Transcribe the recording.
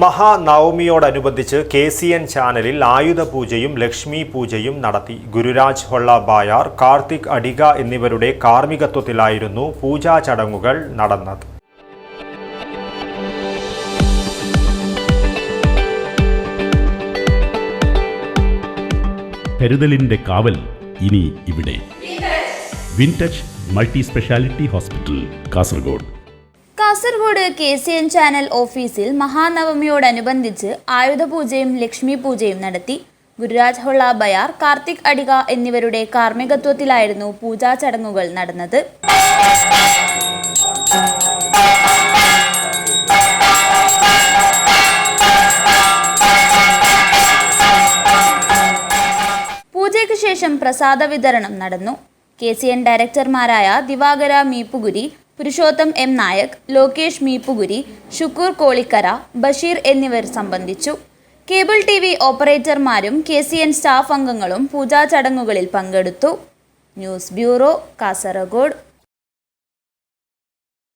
മഹാനവമിയോടനുബന്ധിച്ച് K C N ചാനലിൽ ആയുധ പൂജയും ലക്ഷ്മി പൂജയും നടത്തി. ഗുരുരാജ് ഹൊള്ള ബായാർ കാർത്തിക് അടിക എന്നിവരുടെ കാർമ്മികത്വത്തിലായിരുന്നു പൂജാ ചടങ്ങുകൾ നടന്നത്. കരുതലിന്റെ കാവൽ ഇനി ഇവിടെ. Wintouch multi speciality hospital Kasaragod. Kasaragod K C N channel ഓഫീസിൽ മഹാനവമിയോടനുബന്ധിച്ച് ആയുധപൂജയും ലക്ഷ്മി പൂജയും നടത്തി. ഗുരുരാജ് ഹൊള്ള ബയാർ കാർത്തിക് അടിക എന്നിവരുടെ കാർമ്മികത്വത്തിലായിരുന്നു പൂജാ ചടങ്ങുകൾ നടന്നത്. പൂജയ്ക്ക് ശേഷം പ്രസാദ വിതരണം നടന്നു. കെ സി എൻ ഡയറക്ടർമാരായ ദിവാകര മീപ്പുകുരി പുരുഷോത്തം എം നായക് ലോകേഷ് മീപ്പുകുരി ഷുക്കൂർ കോളിക്കര ബഷീർ എന്നിവർ സംബന്ധിച്ചു. കേബിൾ ടി വി ഓപ്പറേറ്റർമാരും കെ സി എൻ സ്റ്റാഫ് അംഗങ്ങളും പൂജാ ചടങ്ങുകളിൽ പങ്കെടുത്തു. News bureau Kasaragod.